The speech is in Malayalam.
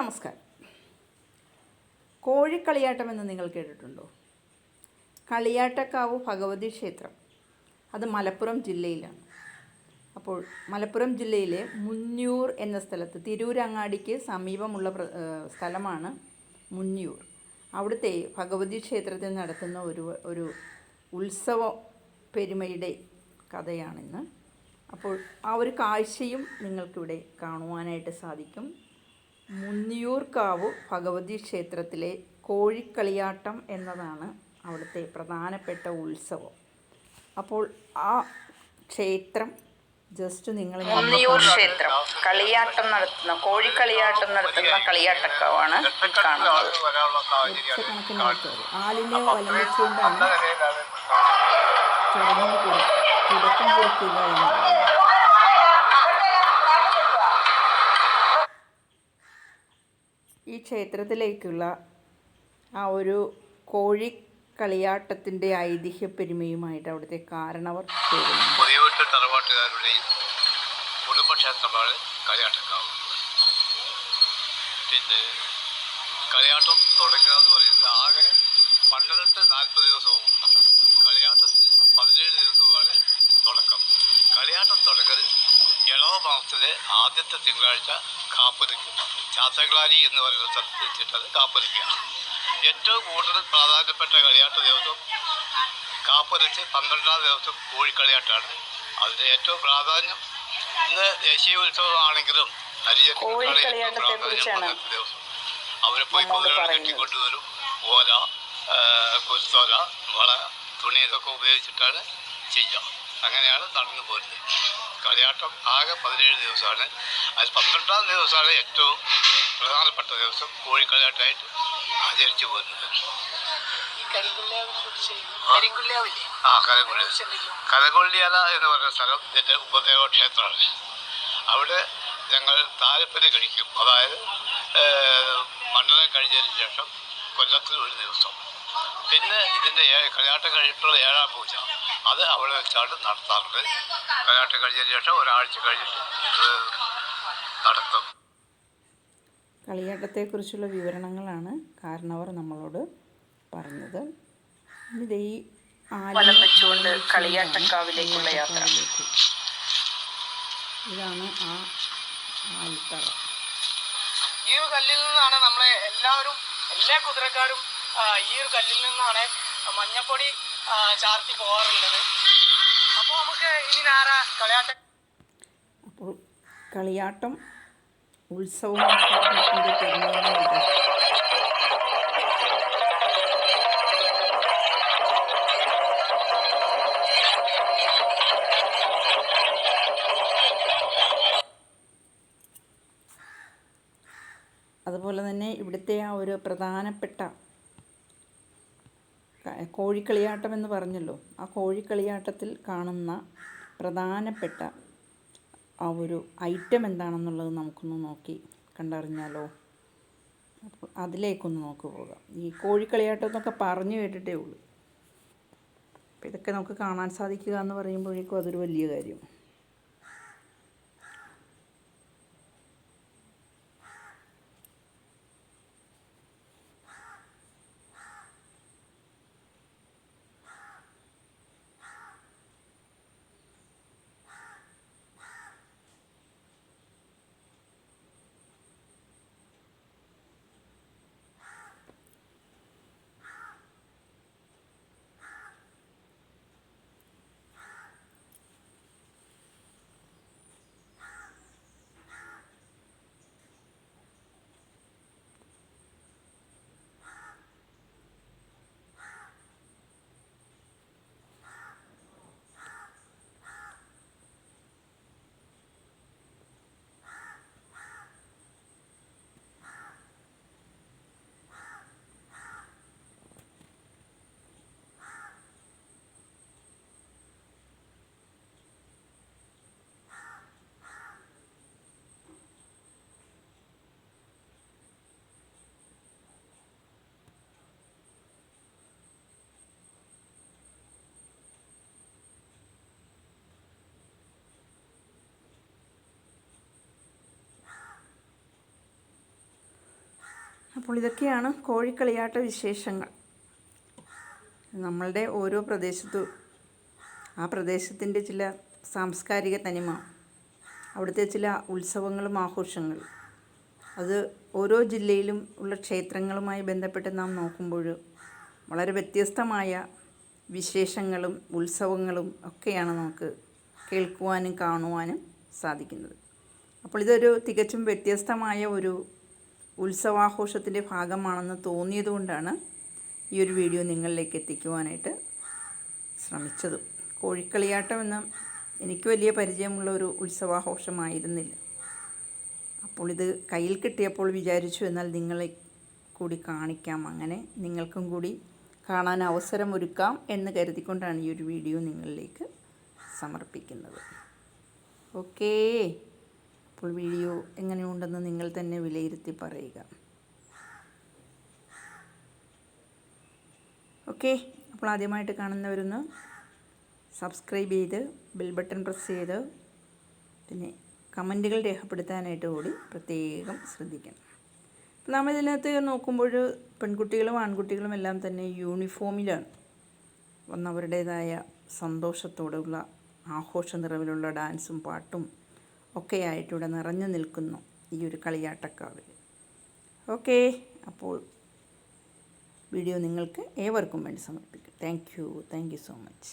നമസ്കാരം. കോഴിക്കളിയാട്ടം എന്ന് നിങ്ങൾ കേട്ടിട്ടുണ്ടോ? കളിയാട്ടക്കാവ് ഭഗവതി ക്ഷേത്രം. അത് മലപ്പുറം ജില്ലയിലാണ്. അപ്പോൾ മലപ്പുറം ജില്ലയിലെ മുന്നൂർ എന്ന സ്ഥലത്ത് തിരൂരങ്ങാടിക്ക് സമീപമുള്ള സ്ഥലമാണ് മുന്നൂർ അവിടുത്തെ ഭഗവതി ക്ഷേത്രത്തിൽ നടത്തുന്ന ഒരു ഒരു ഉത്സവ പെരുമയുടെ കഥയാണിന്ന്. അപ്പോൾ ആ ഒരു കാഴ്ചയും നിങ്ങൾക്കിവിടെ കാണുവാനായിട്ട് സാധിക്കും. മുന്നിയൂർക്കാവ് ഭഗവതി ക്ഷേത്രത്തിലെ കോഴിക്കളിയാട്ടം എന്നതാണ് അവിടുത്തെ പ്രധാനപ്പെട്ട ഉത്സവം. അപ്പോൾ ആ ക്ഷേത്രം ജസ്റ്റ് നിങ്ങൾ മുന്നിയൂർ ക്ഷേത്രം. കളിയാട്ടം നടത്തുന്ന കോഴിക്കളിയാട്ടം നടത്തുന്ന കളിയാട്ടക്കാവാണ് കാണുന്നത്. ലക്ഷക്കണക്കിന് ആൾക്കാർ ആലിനെ തുടക്കം എന്നുള്ളത്. ക്ഷേത്രത്തിലേക്കുള്ള ആ ഒരു കോഴി കളിയാട്ടത്തിന്റെ ഐതിഹ്യ പെരുമയുമായിട്ട് അവിടുത്തെ കാരണവർ തറവാട്ടുകാരുടെയും കുടുംബക്ഷേത്രമാണ് കളിയാട്ടക്കാവ്. പിന്നെ കളിയാട്ടം തുടങ്ങുക എന്ന് പറയുന്നത് ആകെ പന്ത്രണ്ട് നാൽപ്പത് ദിവസവും കളിയാട്ടത്തിന് പതിനേഴ് ദിവസവുമാണ് തുടക്കം. കളിയാട്ടം തുടങ്ങൽ ഇളവ മാസത്തിലെ ആദ്യത്തെ തിങ്കളാഴ്ച കാപ്പൊലിക്കും ചാത്തകളാരി എന്ന് പറയുന്ന സ്ഥലത്ത് വെച്ചിട്ടത് കാപ്പൊലിക്കുക ഏറ്റവും കൂടുതൽ പ്രാധാന്യപ്പെട്ട കളിയാട്ട ദിവസം കാപ്പൊലിച്ച് പന്ത്രണ്ടാം ദിവസം കോഴിക്കളിയാട്ടാണ്. അതിന്റെ ഏറ്റവും പ്രാധാന്യം ഇന്ന് ദേശീയ ഉത്സവമാണെങ്കിലും കോഴിക്കളിയാട്ടത്തെ ദിവസം. അവരെ പോയി കൊണ്ടുവരും. കെട്ടിക്കൊണ്ടുവരും. ഓല കുരുത്തോല വള തുണി ഇതൊക്കെ ഉപയോഗിച്ചിട്ടാണ് ചെയ്യുക. അങ്ങനെയാണ് നടന്നു പോരുന്നത്. കളിയാട്ടം ആകെ പതിനേഴ് ദിവസമാണ്. അതിൽ പന്ത്രണ്ടാം ദിവസമാണ് ഏറ്റവും പ്രധാനപ്പെട്ട ദിവസം. കോഴിക്കളിയാട്ടമായിട്ട് ആചരിച്ചു പോരുന്നത്. ആ. കരകൊള്ളി കരകൊള്ളിയല എന്ന് പറയുന്ന സ്ഥലം എന്റെ ഉപദേവ ക്ഷേത്രമാണ്. അവിടെ ഞങ്ങൾ താലപ്പനി കഴിക്കും. അതായത് മണ്ണിനെ മണ്ഡലം കഴിഞ്ഞതിന് ശേഷം കൊല്ലത്തിൽ ഒരു ദിവസം. പിന്നെ ഇതിന്റെ കല്യാട്ടം കളിയാട്ടം കഴിഞ്ഞിട്ടുള്ള ഏഴാം പൂജ. അത് അവിടെ വെച്ചാണ് നടത്താറുണ്ട് കളിയാട്ടം കഴിഞ്ഞതിന് ശേഷം ഒരാഴ്ച കഴിഞ്ഞിട്ട് ഇത് നടത്തും. കളിയാട്ടത്തെക്കുറിച്ചുള്ള വിവരണങ്ങളാണ് കാരണവർ നമ്മളോട് പറഞ്ഞത്. ഇത് ഈ ആലിനെ വലം വെച്ചുകൊണ്ട് കളിയാട്ടക്കാവിലേക്കുള്ള യാത്ര. ഇതാണ് ആ ആൽത്തറ. ഈ ഒരു കല്ലിൽ നിന്നാണ് നമ്മളെ എല്ലാവരും എല്ലാ കുതിരക്കാരും ഈ ഒരു കല്ലിൽ നിന്നാണ് മഞ്ഞപ്പൊടി ചാർത്തി പോകാറുള്ളത്. അപ്പോൾ കളിയാട്ട ഉത്സവം അതുപോലെ തന്നെ ഇവിടുത്തെ ആ ഒരു പ്രധാനപ്പെട്ട കോഴിക്കളിയാട്ടം എന്ന് പറഞ്ഞല്ലോ. ആ കോഴിക്കളിയാട്ടത്തിൽ കാണുന്ന പ്രധാനപ്പെട്ട ആ ഒരു ഐറ്റം എന്താണെന്നുള്ളത് നമുക്കൊന്ന് നോക്കി കണ്ടറിഞ്ഞാലോ? അപ്പോൾ അതിലേക്കൊന്ന് നോക്കി പോകാം. ഈ കോഴിക്കളിയാട്ടം എന്നൊക്കെ പറഞ്ഞു കേട്ടിട്ടേ ഉള്ളൂ. അപ്പോൾ ഇതൊക്കെ നമുക്ക് കാണാൻ സാധിക്കുക എന്ന് പറയുമ്പോഴേക്കും അതൊരു വലിയ കാര്യം. അപ്പോൾ ഇതൊക്കെയാണ് കോഴിക്കളിയാട്ട വിശേഷങ്ങൾ. നമ്മളുടെ ഓരോ പ്രദേശത്തും ആ പ്രദേശത്തിന്റെ ചില സാംസ്കാരിക തനിമ അവിടുത്തെ ചില ഉത്സവങ്ങളും ആഘോഷങ്ങളും അത് ഓരോ ജില്ലയിലും ഉള്ള ക്ഷേത്രങ്ങളുമായി ബന്ധപ്പെട്ട് നാം നോക്കുമ്പോൾ വളരെ വ്യത്യസ്തമായ വിശേഷങ്ങളും ഉത്സവങ്ങളും ഒക്കെയാണ് നമുക്ക് കേൾക്കുവാനും കാണുവാനും സാധിക്കുന്നത്. അപ്പോൾ ഇതൊരു തികച്ചും വ്യത്യസ്തമായ ഒരു ഉത്സവാഘോഷത്തിന്റെ ഭാഗമാണെന്ന് തോന്നിയതുകൊണ്ടാണ് ഈ ഒരു വീഡിയോ നിങ്ങളിലേക്ക് എത്തിക്കുവാനായിട്ട് ശ്രമിച്ചത്. കോഴിക്കളിയാട്ടം എന്ന എനിക്ക് വലിയ പരിചയമുള്ള ഒരു ഉത്സവാഘോഷമായിരുന്നില്ല. അപ്പോൾ ഇത് കയ്യിൽ കിട്ടിയപ്പോൾ വിചാരിച്ചു എന്നാൽ നിങ്ങളെ കൂടി കാണിക്കാം. അങ്ങനെ നിങ്ങൾക്കും കൂടി കാണാൻ അവസരം ഒരുക്കാം എന്ന് കരുതിക്കൊണ്ടാണ് ഈ ഒരു വീഡിയോ നിങ്ങളിലേക്ക് സമർപ്പിക്കുന്നത്. ഓക്കേ. അപ്പോൾ വീഡിയോ എങ്ങനെയുണ്ടെന്ന് നിങ്ങൾ തന്നെ വിലയിരുത്തി പറയുക. ഓക്കെ അപ്പോൾ ആദ്യമായിട്ട് കാണുന്നവരൊന്ന് സബ്സ്ക്രൈബ് ചെയ്ത് ബിൽ ബട്ടൺ പ്രസ് ചെയ്ത് പിന്നെ കമന്റുകൾ രേഖപ്പെടുത്താനായിട്ട് കൂടി പ്രത്യേകം ശ്രദ്ധിക്കണം. അപ്പം നമ്മൾ ഇതിനകത്ത് നോക്കുമ്പോൾ പെൺകുട്ടികളും ആൺകുട്ടികളും എല്ലാം തന്നെ യൂണിഫോമിലാണ് വന്നവരുടേതായ സന്തോഷത്തോടുള്ള ആഘോഷ നിറവിലുള്ള ഡാൻസും പാട്ടും ഒക്കെയായിട്ട് ഇവിടെ നിറഞ്ഞു നിൽക്കുന്നു ഈ ഒരു കളിയാട്ടക്കാവിൽ. ഓക്കെ അപ്പോൾ വീഡിയോ നിങ്ങൾക്ക് ഏവർക്കും വേണ്ടി സമർപ്പിക്കും. Thank you thank you so much